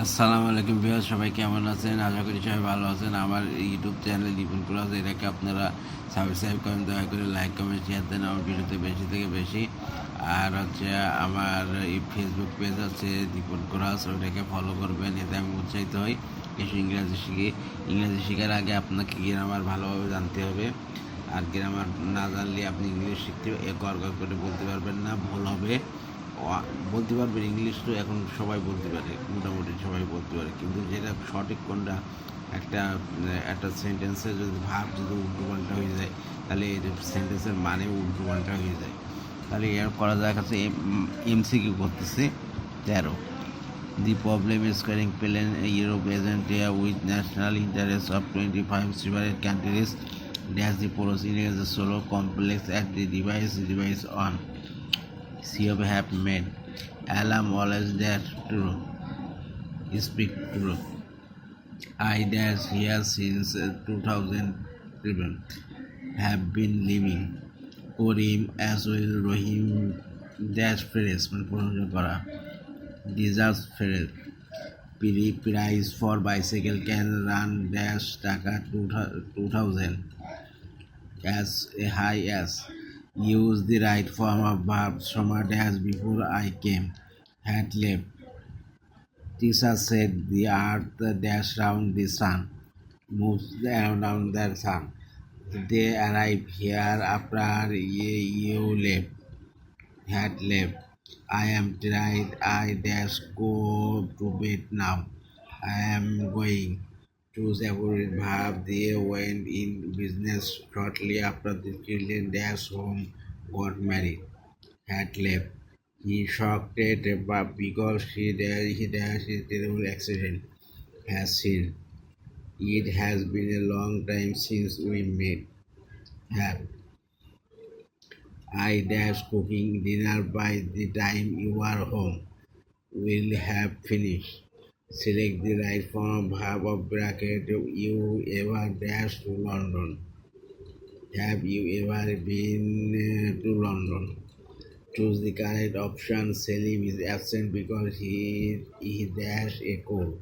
আসসালামু আলাইকুম বিহার সবাই কেমন আছেন? আশা করি সবাই ভালো আছেন। আমার ইউটিউব চ্যানেল দীপন ক্লাস এটাকে আপনারা সাবস্ক্রাইব করেন, দয়া করে লাইক কমেন্ট শেয়ার দেন। আমার ভিডিওতে বেশি থেকে বেশি। আর হচ্ছে আমার এই ফেসবুক পেজ আছে দীপন ক্লাস ওটাকে ফলো করবেন। এতে আমি উৎসাহিত হই। কিছু ইংরাজি শিখি। ইংরাজি শেখার আগে আপনাকে গ্রামার ভালোভাবে জানতে হবে। আর গ্রামার না জানলে আপনি ইংলিশ শিখতে এ কর কর বলতে পারবেন না, ভুল হবে। বলতে পারবেন ইংলিশ তো এখন সবাই বলতে পারে, মোটামুটি সবাই বলতে পারে। কিন্তু যেটা সঠিক কোনটা, একটা একটা সেন্টেন্সে যদি ভাব যদি উল্টো পাল্টা হয়ে যায়, তাহলে এই সেন্টেন্সের মানে উল্টো পাল্টা হয়ে যায়। তাহলে এর করা দেখাচ্ছে এম সি কিউ করতেছে, তেরো। The problem is carrying plane Europe এজেন্টিয়া with national interest of twenty five সিভারের countries dash the পড়োশিন solo complex at the device device on COP have made. Alarm always that true. Speak true. I dash here since uh, 2007 have been living. Korim as well Rohim dash Ferris মানে প্রশংসা করা deserve ফেরেল পিরি price for bicycle can run dash টাকা two thousand as a high as Use the right form of verb. Soma dashed before I came, had left. Tisha said the earth dashed round the sun, moves around the sun. They arrived here after you left, had left. I am tired, I dash go to bed now. I am going. A word verb. They went in business shortly after the children dash home got married. Had left. He shocked but because he dash he dash a terrible accident has seen. It has been a long time since we met. Have I dash cooking dinner by the time you are home. We'll have finished. Select the right form verb of bracket. You ever dash to London? Have you ever been uh, to London? Choose the correct option. Selim is absent because he he dash a cold.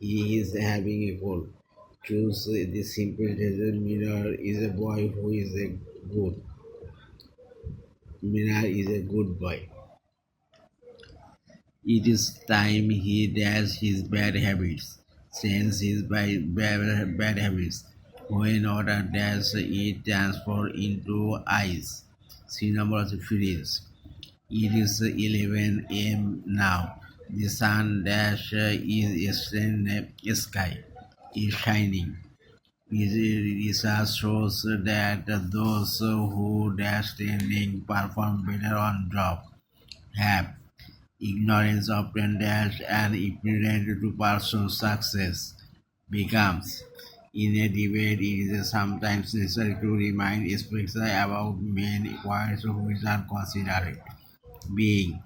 He is having a cold. Choose the simple desert Mirar is a boy who is a good. Mirar is a good boy. It is time he dash his bad habits, change his bad, bad, habits. When order dash it transfer into ice. C number of freeze. It is 11 a.m. now. The sun dash is in the sky is shining. Research shows that those who dash training perform better on job. Have ignorance of dash and ignorant to pursue success becomes. In a debate, it is sometimes necessary to remind especially about men words which are considered being.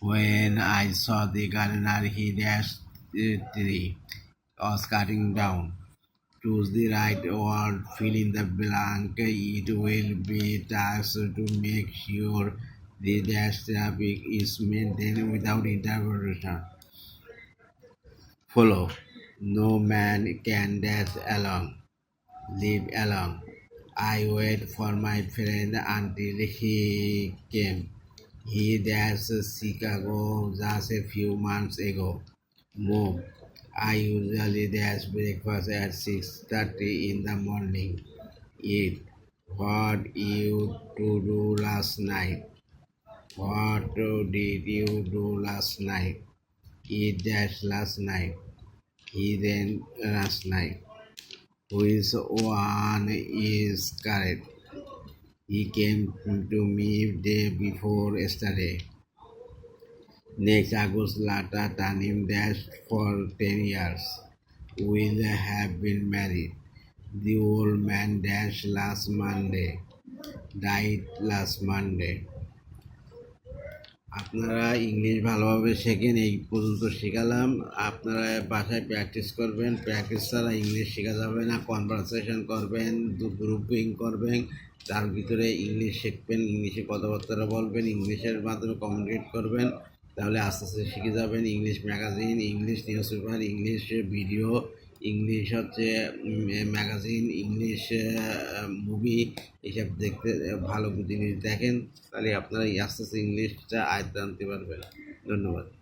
When I saw the gardener, he dashed the tree, was cutting down. Choose the right word, fill in the blank. It will be tasked to make sure the dash traffic is maintained without interruption. Follow. No man can dash along. Leave along. I wait for my friend until he came. He dashed Chicago just a few months ago. Move. I usually dash breakfast at 6.30 in the morning. Eat. What you to do last night? What did you do last night? Eat dash last night. He then last night. Which one is correct? He came to me day before yesterday. Next August Lata Tanim dash for 10 years. Will have been married. The old man dash last Monday. Died last Monday. আপনারা English ভালোভাবে শেখেন, এই পর্যন্ত শেখালাম। আপনারা বাসায় practice করবেন। Practice ছাড়া English শেখা যাবে না। কনভারসেশন করবেন গ্রুপিং করবেন, তার ভিতরে ইংলিশ শিখবেন, ইংলিশে কথাবার্তা বলবেন, ইংলিশের মাধ্যমে কমিউনিকেট করবেন। তাহলে আস্তে আস্তে শিখে যাবেন। English magazine English newspaper English video English হচ্ছে ম্যাগাজিন ইংলিশ মুভি এইসব দেখতে ভালো জিনিস দেখেন, তাহলে আপনারা আস্তে আস্তে ইংলিশটা আয়ত্ত আনতে পারবেন। ধন্যবাদ।